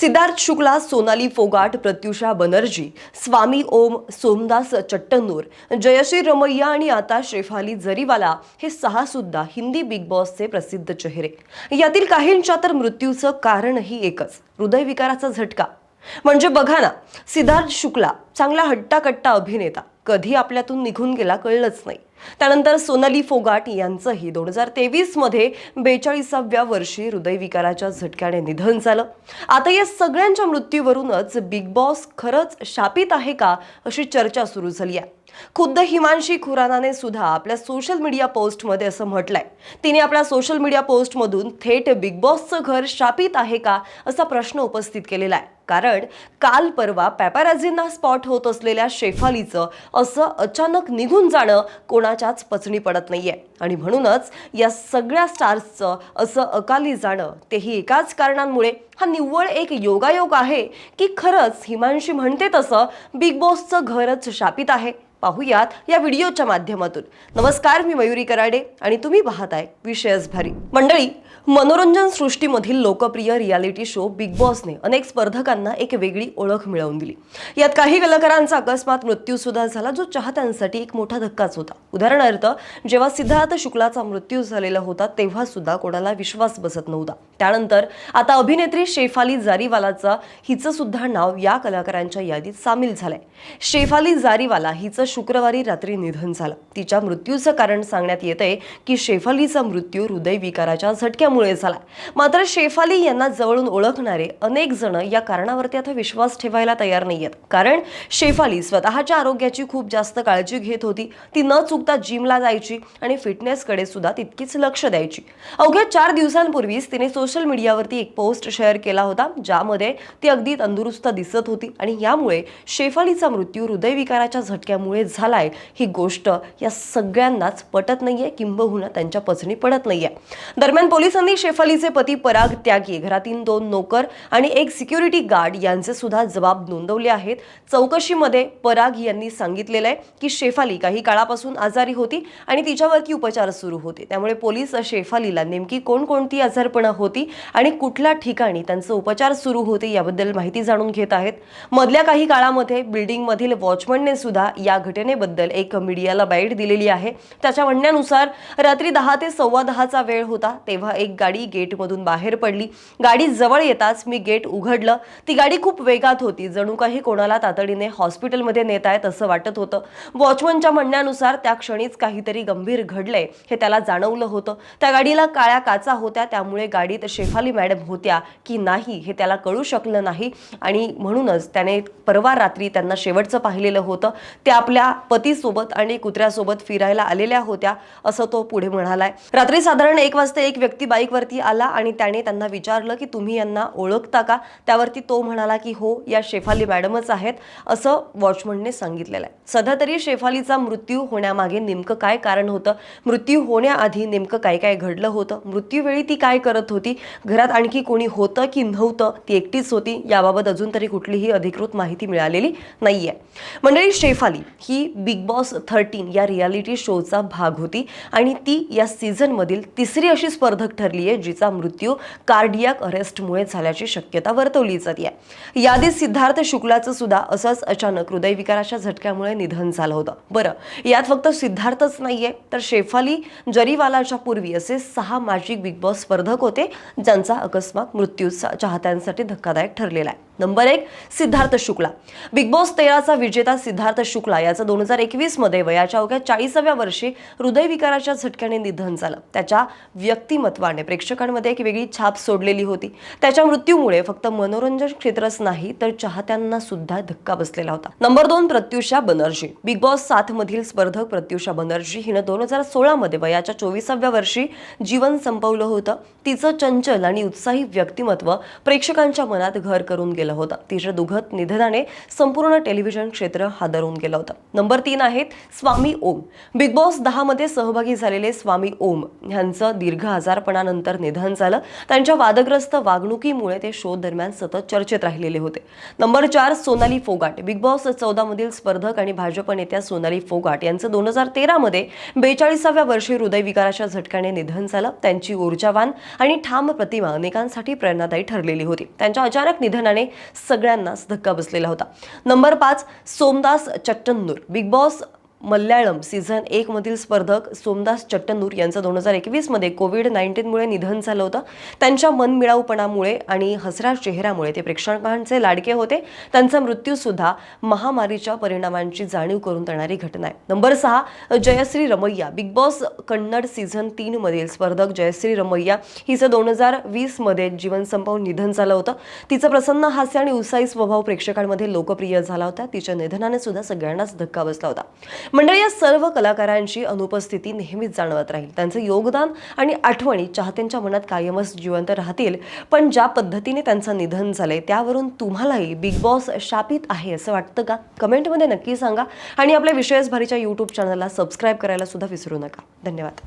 सिद्धार्थ शुक्ला सोनाली फोगाट प्रत्युषा बनर्जी स्वामी ओम सोमदास चट्टनूर जयश्री रमैया आणि आता शेफाली जरीवाला हे सहा सुद्धा हिंदी बिग बॉसचे प्रसिद्ध चेहरे. यातील काहींच्या तर मृत्यूचं कारणही एकच हृदयविकाराचा झटका. म्हणजे बघा ना सिद्धार्थ शुक्ला चांगला हट्टाकट्टा अभिनेता कधी आपल्यातून निघून गेला कळलंच नाही. त्यानंतर सोनाली फोगाट यांचंही दोन हजार तेवीसमध्ये बेचाळीसाव्या वर्षी हृदयविकाराच्या झटक्याने निधन झालं. आता या सगळ्यांच्या मृत्यूवरूनच बिग बॉस खरंच शापित आहे का अशी चर्चा सुरू झाली आहे. खुद्द हिमांशी खुरानाने सुद्धा आपल्या सोशल मीडिया पोस्टमध्ये असं म्हटलंय. तिने आपल्या सोशल मीडिया पोस्टमधून थेट बिग बॉसचं घर शापित आहे का असा प्रश्न उपस्थित केलेला आहे. कारण काल परवा पॅपाराझींना स्पॉट होत असलेल्या शेफालीचं असं अचानक निघून जाणं कोणा कोणाच्याच पचणी पडत नाहीये. आणि म्हणूनच या सगळ्या स्टार्सचं असं अकाली जाणं तेही एकाच कारणांमुळे हा निव्वळ एक योगायोग आहे की खरंच हिमांशी म्हणते तसं बिग बॉसचं घरच शापित आहे. पाहुयात या व्हिडिओच्या माध्यमातून. नमस्कार मी मयुरी कराडे आणि तुम्ही पाहताय विषयच भारी मंडळी मनोरंजन सृष्टीमधील लोकप्रिय रियालिटी शो बिग बॉसने अनेक स्पर्धकांना एक वेगळी ओळख मिळवून दिली. यात काही कलाकारांचा अकस्मात मृत्यू सुद्धा झाला जो चाहत्यांसाठी एक मोठा धक्काच होता. उदाहरणार्थ जेव्हा सिद्धार्थ शुक्लाचा मृत्यू झालेला होता तेव्हा सुद्धा कोणाला विश्वास बसत नव्हता. त्यानंतर आता अभिनेत्री शेफाली जारीवालाचा हिचं सुद्धा नाव या कलाकारांच्या यादीत सामील झालंय. शेफाली जारीवाला हिचं शुक्रवारी रात्री निधन झालं. तिच्या मृत्यूचं कारण सांगण्यात येतंय की शेफालीचा मृत्यू हृदयविकाराच्या झटक्यामुळे झाला मात्र शेफाली यांना जवळून ओळखणारे अनेक जण या कारणावरती आता विश्वास ठेवायला तयार नाहीयेत. कारण शेफाली स्वतःच्या आरोग्याची खूप जास्त काळजी घेत होती. ती न चुकता जिमला जायची आणि फिटनेसकडे सुद्धा तितकीच लक्ष द्यायची. अवघ्या चार दिवसांपूर्वीच तिने सोशल मीडियावरती एक पोस्ट शेअर केला होता ज्यामध्ये ती अगदी तंदुरुस्त दिसत होती आणि यामुळे शेफालीचा मृत्यू हृदयविकाराच्या झटक्यामुळे झालाय ही गोष्ट या सगळ्यांनाच पटत नाहीये. किंबहुना त्यांच्या पचनी पडत नाहीये. दरम्यान पोलिसांनी शेफालीचे पती पराग त्यागी घरातील दोन नोकर आणि एक सिक्युरिटी गार्ड यांचे सुद्धा जबाब नोंदवले आहेत. चौकशीमध्ये पराग यांनी सांगितलेलं आहे की शेफाली काही काळापासून आजारी होती आणि तिच्यावरती उपचार सुरू होते. त्यामुळे पोलीस शेफालीला नेमकी कोणकोणती आजारपणं होती आणि कुठल्या ठिकाणी त्यांचे उपचार सुरू होते याबद्दल माहिती जाणून घेत आहेत. मधल्या काही काळामध्ये बिल्डिंगमधील वॉचमनने सुद्धा या घटनेबद्दल एक मीडियाला बाईट दिलेली आहे. त्याच्या म्हणण्यानुसार रात्री दहा ते सव्वा दहाचा वेळ होता तेव्हा एक गाडी गेटमधून बाहेर पडली. गाडी जवळ येताच मी गेट उघडलं. ती गाडी खूप वेगात होती. जणू काही कोणाला तातडीने हॉस्पिटलमध्ये नेत आहेत असं वाटत होतं. वॉचमनच्या म्हणण्यानुसार त्या क्षणीच काहीतरी गंभीर घडलंय हे त्याला जाणवलं होतं. त्या गाडीला काळ्या काचा होत्या. त्यामुळे गाडीत शेफाली मॅडम होत्या की नाही हे त्याला कळू शकलं नाही. आणि म्हणूनच त्याने परवा रात्री त्यांना शेवटचं पाहिलेलं होतं. ते आपल्या पतीसोबत आणि कुत्र्यासोबत फिरायला आलेल्या होत्या असं तो पुढे म्हणालाय. रात्री साधारण एक वाजता एक व्यक्ती बाईकवरती आला आणि त्याने त्यांना विचारलं की तुम्ही यांना ओळखता का? त्यावरती तो म्हणाला की हो या शेफाली मॅडमच आहेत असं वॉचमनने सांगितलेलं आहे. सध्या तरी शेफालीचा मृत्यू होण्यामागे नेमकं काय कारण होतं? मृत्यू होण्याआधी नेमकं काय काय घडलं होतं? मृत्यूवेळी ती काय करत होती? घरात आणखी कोणी होतं की नव्हतं? ती एकटीच होती याबाबत अजून तरी कुठलीही अधिकृत माहिती मिळालेली नाहीये. मंडळी शेफाली ही बिग बॉस थर्टीन या रियालिटी शोचा भाग होती. आणि ती या सीझनमधील तिसरी अशी स्पर्धक ठरली आहे जिचा मृत्यू कार्डियाक अरेस्टमुळे झाल्याची शक्यता वर्तवली जाते आहे. यादीत सिद्धार्थ शुक्लाचं सुद्धा असंच अचानक हृदयविकाराच्या झटक्यामुळे निधन झालं होतं. बरं यात फक्त सिद्धार्थच नाहीये तर शेफाली जरीवालाच्या पूर्वी असे सहा माजी बिग बॉस स्पर्धक होते ज्यांचा अकस्मात मृत्यू चाहत्यांसाठी धक्कादायक ठरलेला आहे. नंबर एक सिद्धार्थ शुक्ला. बिग बॉस तेराचा विजेता सिद्धार्थ शुक्ला याचं दोन हजार एकवीसमध्ये वयाच्या अवघ्या चाळीसाव्या वर्षी हृदयविकाराच्या झटक्याने निधन झालं. त्याच्या व्यक्तिमत्वाने प्रेक्षकांमध्ये एक वेगळी छाप सोडलेली होती. त्याच्या मृत्यूमुळे फक्त मनोरंजन क्षेत्रच नाही तर चाहत्यांना सुद्धा धक्का बसलेला होता. नंबर दोन प्रत्युषा बनर्जी. बिग बॉस सात मधील स्पर्धक प्रत्युषा बनर्जी हिनं दोन हजार सोळा मध्ये वयाच्या चोवीसाव्या वर्षी जीवन संपवलं होतं. तिचं चंचल आणि उत्साही व्यक्तिमत्व प्रेक्षकांच्या मनात घर करून गेलं. होतं. तिच्या दुघत निधनाने संपूर्ण टेलिव्हिजन क्षेत्र हादरवून गेलं होतं. नंबर तीन आहेत स्वामी ओम. बिग बॉस दहामध्ये सहभागी झालेले स्वामी ओम यांचं दीर्घ आजारपणानंतर निधन झालं. त्यांच्या वादग्रस्त वागणुकीमुळे ते शो दरम्यान सतत चर्चेत राहिलेले होते. नंबर चार सोनाली फोगाट. बिग बॉस चौदा मधील स्पर्धक आणि भाजप नेत्या सोनाली फोगाट यांचं दोन हजार तेरामध्ये बेचाळीसाव्या वर्षी हृदयविकाराच्या झटक्याने निधन झालं. त्यांची ऊर्जावान आणि ठाम प्रतिमा अनेकांसाठी प्रेरणादायी ठरलेली होती. त्यांच्या अचानक निधनाने सगळ्यांनाच धक्का बसलेला होता. नंबर पाच Somdas Chattannur Bigg Boss Malayalam season एकमधील स्पर्धक सोमदास चट्टनूर यांचं दोन हजार एकवीसमध्ये कोविड नाईन्टीनमुळे निधन झालं होतं. त्यांच्या मनमिळाऊपणामुळे आणि हसऱ्या चेहऱ्यामुळे ते प्रेक्षकांचे लाडके होते. त्यांचा मृत्यूसुद्धा महामारीच्या परिणामांची जाणीव करून देणारी घटना आहे. नंबर सहा Jayashree Ramaiah. Bigg Boss Kannada season तीनमधील स्पर्धक जयश्री रमैया हिचं दोन हजार वीसमध्ये जीवन संपवून निधन झालं होतं. तिचं प्रसन्न हास्य आणि उत्साही स्वभाव प्रेक्षकांमध्ये लोकप्रिय झाला होता. तिच्या निधनाने सुद्धा सगळ्यांनाच धक्का बसला होता. मंडळी या सर्व कलाकारांची अनुपस्थिती नेहमीच जाणवत राहील. त्यांचं योगदान आणि आठवणी चाहत्यांच्या मनात कायमच जिवंत राहतील. पण ज्या पद्धतीने त्यांचं निधन झालंय त्यावरून तुम्हालाही बिग बॉस शापित आहे असं वाटतं का? कमेंटमध्ये नक्की सांगा. आणि आपल्या विषयच भारीच्या यूट्यूब चॅनलला सबस्क्राईब करायला सुद्धा विसरू नका. धन्यवाद.